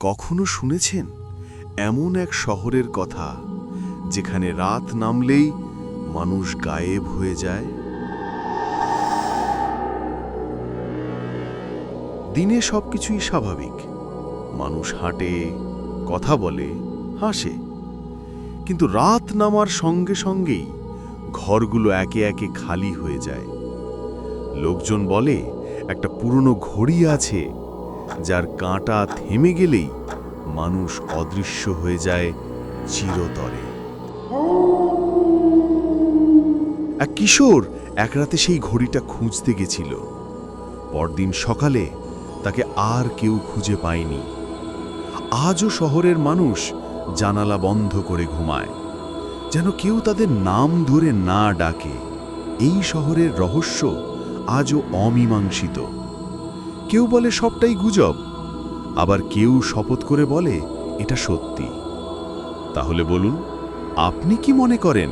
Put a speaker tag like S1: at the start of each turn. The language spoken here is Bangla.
S1: কখনো শুনেছেন? এমন এক শহরের কথা, যেখানে রাত নামলেই মানুষ গায়েব হয়ে যায়। দিনে সবকিছুই স্বাভাবিক। মানুষ হাঁটে, কথা বলে, হাসে। কিন্তু রাত নামার সঙ্গে সঙ্গেই ঘরগুলো একে একে খালি হয়ে যায়। লোকজন বলে, একটা পুরনো ঘড়ি আছে যার কাঁটা থেমে গেলেই মানুষ অদৃশ্য হয়ে যায় চিরতরে। এক কিশোর এক রাতে সেই ঘড়িটা খুঁজতে গেছিল। পরদিন সকালে তাকে আর কেউ খুঁজে পায়নি। আজও শহরের মানুষ জানালা বন্ধ করে ঘুমায়, যেন কেউ তাদের নাম ধরে না ডাকে। এই শহরের রহস্য আজও অমীমাংসিত। কেউ বলে সবটাই গুজব, আবার কেউ শপথ করে বলে এটা সত্যি। তাহলে বলুন, আপনি কি মনে করেন?